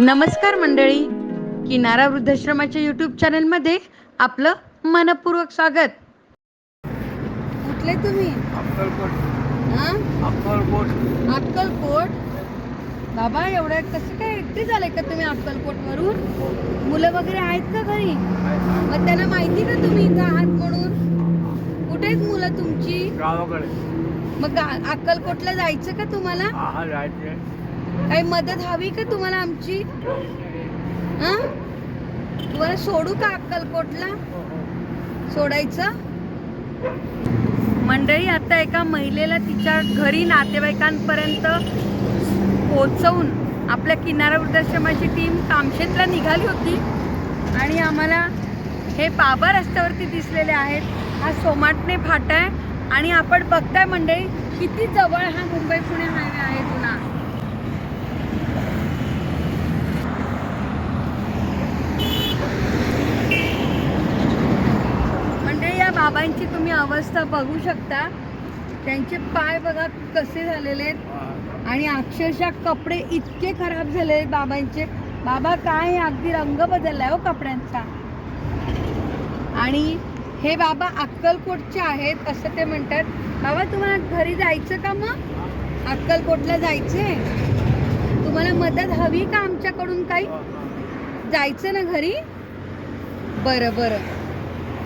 नमस्कार मंडळी. किनारा वृद्धाश्रमाच्या यूट्यूब चॅनलमध्ये आपलं मनपूर्वक स्वागत. कुठले तुम्ही? अक्कलकोट. हा? अक्कलकोट. अक्कलकोट? बाबा एवढ्या कसं काय एकटे झाले का तुम्ही अक्कलकोट वरून मुलं वगैरे आहेत का घरी? मग त्यांना माहिती का तुम्ही इथं आहात म्हणून? कुठे आहेत मुलं तुमची? गावाकडे. मग अक्कलकोटला जायचं का तुम्हाला? काही मदत हवी का तुम्हाला आमची? हा? तुम्हाला सोडू का अक्कलकोटला? सोडायचं? मंडळी आता एका महिलेला तिच्या घरी नातेवाईकांपर्यंत पोचवून आपल्या किनारा वृद्धाश्रमाची टीम कामशेतला निघाली होती. आणि आम्हाला हे बाबा रस्त्यावरती दिसलेले आहेत. हा सोमाटणे फाटा आहे. आणि आपण बघताय मंडळी किती जवळ हा मुंबई पुणे हायवे आहे जुना म्हणजे या बाबांची तुम्ही अवस्था बघू शकता. त्यांचे पाय बघा कसे झालेले आहेत. आणि अक्षरशः कपडे इतके खराब झाले आहेत बाबांचे. बाबा काय अगदी रंग बदललाय हो कपड्यांचा. आणि हे बाबा अक्कलकोटचे आहेत असं ते म्हणतात. बाबा तुम्हाला घरी जायचं का मग? अक्कलकोटला जायचे? तुम्हाला मदत हवी का आमच्याकडून काही? जायचं ना घरी? बरं बरं.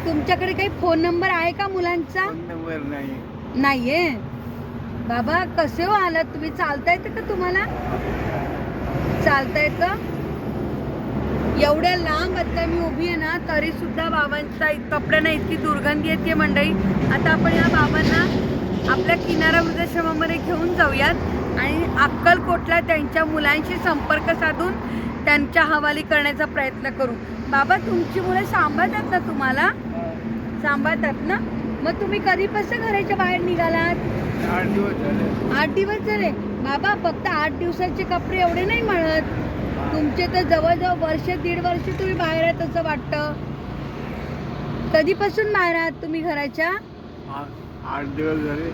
तुमच्याकडे काही फोन नंबर आहे का मुलांचा? नंबर नाही. नाहीये? बाबा कसे हो आलात तुम्ही? चालता येतं का तुम्हाला? चालता येतं? एवढ्या लांब आता मी उभी आहे ना तरी सुद्धा बाबांचा कपड्यांना इतकी दुर्गंधी येते मंडळी. आता आपण या बाबांना आपल्या किनारा वृद्धाश्रमामध्ये घेऊन जाऊयात आणि अक्कलकोटला त्यांच्या मुलांशी संपर्क साधून त्यांच्या हवाली करण्याचा प्रयत्न करू. बाबा तुमची मुलं सांभाळतात ना तुम्हाला? सांभाळतात ना? मग तुम्ही कधीपासून घराच्या बाहेर निघालात? आठ दिवस झाले. आठ दिवस झाले? बाबा फक्त आठ दिवसाचे कपडे एवढे नाही म्हणत तुमचे तर जवळजवळ वर्ष दीड वर्ष तुम्ही बाहेर आहात असं वाटतं. कधीपासून बाहेर आहात तुम्ही घराच्या? आठ दिवस झाले.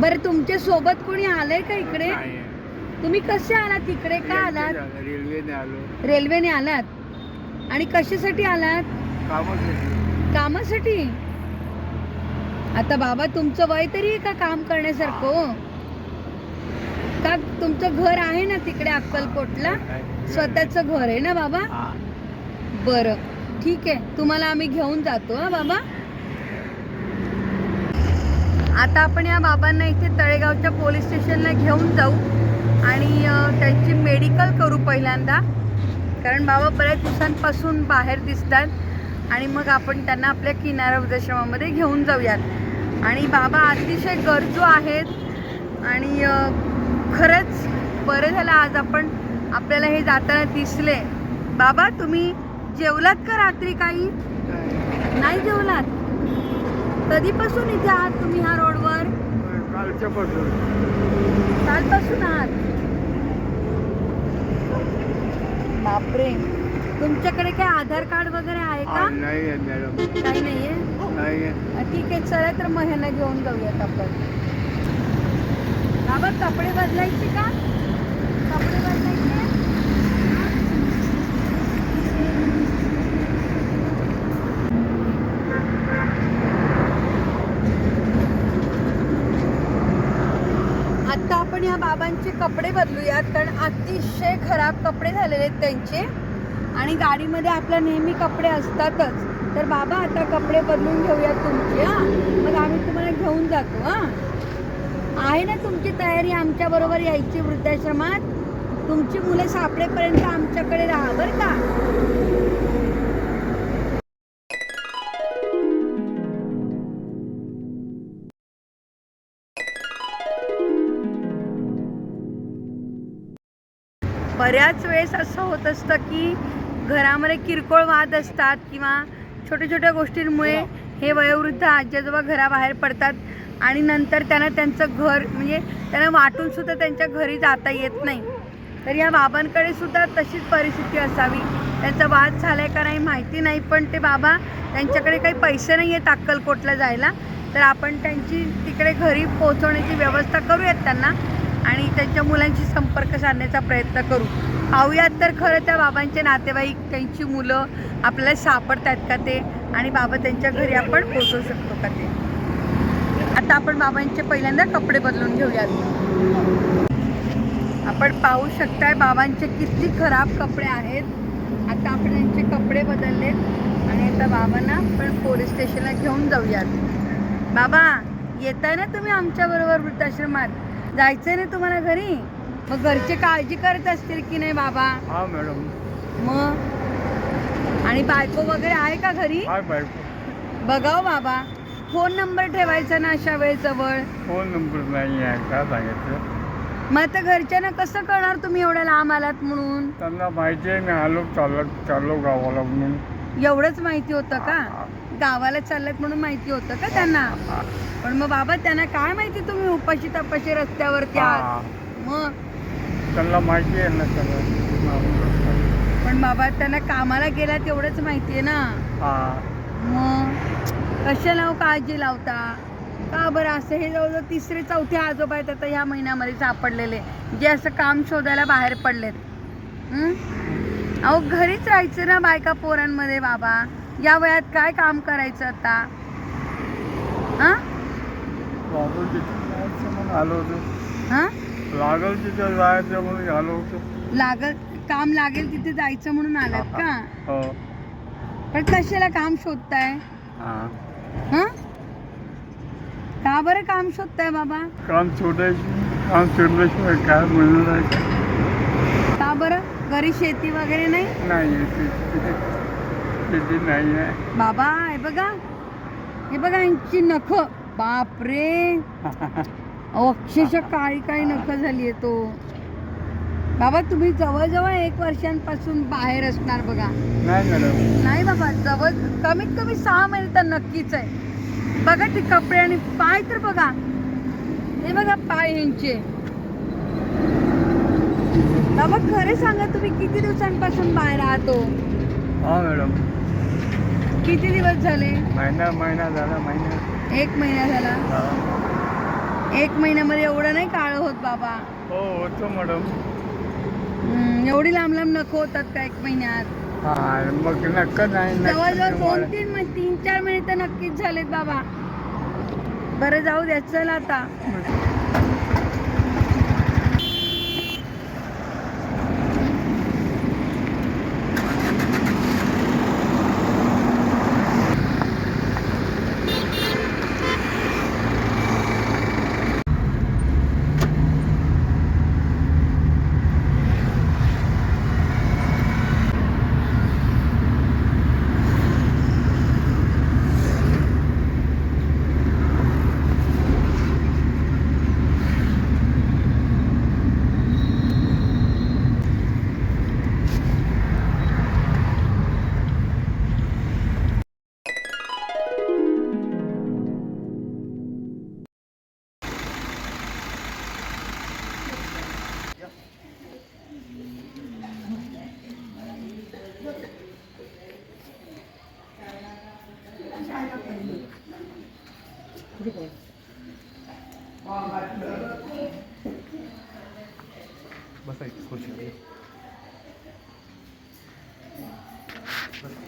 बरं तुमच्यासोबत कोणी आलंय का इकडे. तुम्ही कसे आलात इकडे? का आलात? रेल्वेने आलो. रेल्वेने आलात. आणि कशासाठी आलात? कामच कामासाठी? आता बाबा तुमचं वय तरी आहे का काम करण्यासारखं हो? का तुमचं घर आहे ना तिकडे अक्कलकोटला? स्वतःचं घर आहे ना बाबा. बरं. ठीक आहे. तुम्हाला आम्ही घेऊन जातो हा बाबा. आता आपण या बाबांना इथे तळेगावच्या पोलीस स्टेशनला घेऊन जाऊ आणि त्यांची मेडिकल करू पहिल्यांदा. कारण बाबा बऱ्याच दिवसांपासून बाहेर दिसतात. आणि मग आपण त्यांना आपल्या किनारा वृद्धाश्रमामध्ये घेऊन जाऊयात. आणि बाबा अतिशय गरजू आहेत. आणि खरंच बरं झालं आज आपण आपल्याला हे जाताना दिसले. बाबा तुम्ही जेवलात का रात्री काही? नाही जेवलात? कधीपासून इथे आहात तुम्ही ह्या रोडवर? कालपासून आहात? बापरे. तुमच्याकडे काय आधार कार्ड वगैरे आहे का? नाही आहे मॅडम. काही नाहीये नाही आहे. अ, ठीक आहे चला तर मग ह्यांना घेऊन जाऊयात आपण. बाबा कपडे बदलायचे का? कपडे बदलायचे? आता आपण या बाबांचे कपडे बदलूयात कारण अतिशय खराब कपडे झालेले आहेत त्यांचे. आणि गाडीमध्ये आपल्या नेहमी कपडे असतातच. तर बाबा आता कपडे बदलून घेऊयात तुमचे हा. मग आम्ही तुम्हाला घेऊन जातो हा. आहे ना तुमची तयारी आमच्या बरोबर यायची वृद्धाश्रमात? तुमची मुलं सापडेपर्यंत आमच्याकडे राहा बरं का? बऱ्याच वेळेस असं होत असतं की घरामध्ये किरकोळ वाद असतात किंवा छोट्या छोट्या गोष्टींमुळे हे. वयोवृद्ध आजीआजोबा घराबाहेर पडतात आणि नंतर त्यांना त्यांचं घर म्हणजे त्यांना वाटून सुद्धा त्यांच्या घरी जाता येत नाही. तर या बाबांकडे सुद्धा तशीच परिस्थिती असावी. त्यांचा वाद झालाय का नाही माहिती नाही पण ते बाबा त्यांच्याकडे काही पैसे नाही आहेत अक्कलकोटला जायला. तर आपण त्यांची तिकडे घरी पोहोचवण्याची व्यवस्था करूयात त्यांना आणि त्यांच्या मुलांशी संपर्क साधण्याचा प्रयत्न करू. पाहूयात तर खरं त्या बाबांचे नातेवाईक त्यांची मुलं आपल्याला सापडतात का ते? आणि बाबा त्यांच्या घरी आपण पोचवू शकतो का ते? आता आपण बाबांचे पहिल्यांदा कपडे बदलून घेऊयात. आपण पाहू शकताय बाबांचे किती खराब कपडे आहेत. आता आपण त्यांचे कपडे बदललेत आणि आता बाबांना आपण पोलीस स्टेशनला घेऊन जाऊयात. बाबा येताय ना तुम्ही आमच्याबरोबर वृद्धाश्रमात? जायचंय ना तुम्हाला घरी? मग घरचे काळजी करत असतील की नाही बाबा? हा मॅडम. मग? आणि बायको वगैरे आहे का घरी? हाय बायको. बघाव बाबा. फोन नंबर ठेवायचा ना अशा वेळेजवळ? फोन नंबर नाही आहे काय सांगायचं? मग आता घरच्यांना कसं कळणार तुम्ही एवढ्या लांब आलात म्हणून? त्यांना माहिती आहे मी आलो चालत चाललो गावाला म्हणून. एवढंच माहिती होतं का? गावाला चाललात म्हणून माहिती होतं का त्यांना? हा. पण मग बाबा त्यांना काय माहिती तुम्ही उपाशी तपाशी रस्त्यावरती हा. आहात? मग? त्यांना माहिती आहे ना सगळं. पण बाबा त्यांना कामाला गेला तेवढंच माहिती आहे ना. हा. मग कशाला हो काळजी लावता? का बरं असं हे जवळजवळ तिसरे चौथे आजोबा आहेत आता ह्या महिन्यामध्ये सापडलेले जे असं काम शोधायला बाहेर पडलेत. हं? अहो घरीच राहायचं ना बायका पोरांमध्ये बाबा. या वयात काय काम करायचं आता? हां? लागल तिथे जायचं म्हणून आलो होतो हां? लागल तिथे जायचं म्हणून आलो होतो. लागल काम लागेल तिथे जायचं म्हणून आलात का? हो. पण कशाला काम शोधताय? हा. हां? का बरं काम शोधताय बाबा? काम सोडायची काम सोडल्याशिवाय काय मिळणार आहे का? का बरं? घरी शेती वगैरे नाही? नाही आहे तिथे नाही आहे. बाबा हे बघा. हे बघा यांची नख. बापरे! अक्षरशः काळी काळी नख झाली आहे तो बाबा तुम्ही जवळजवळ एक वर्षांपासून बाहेर असणार बघा. नाही मॅडम. नाही बाबा जवळ कमीत कमी सहा महिने तर नक्कीच आहे. बघा ते कपडे आणि पाय तर बघा. हे बघा पाय यांचे. बाबा खरे सांगा तुम्ही किती दिवसांपासून बाहेर आहात हो? हा मॅडम. किती दिवस झाले? महिना महिना झाला महिना. एक महिना झाला. हा. एक महिन्यामध्ये एवढं नाही काळ होत बाबा. हो होतो मॅडम एवढी लांब लांब नको होतात का एक महिन्यात? हा मग नक्क नाही जवळजवळ दोन. तीन तीन चार महिने तर नक्कीच झालेत बाबा. बरं जाऊ द्या चल आता. बसायची खुर्ची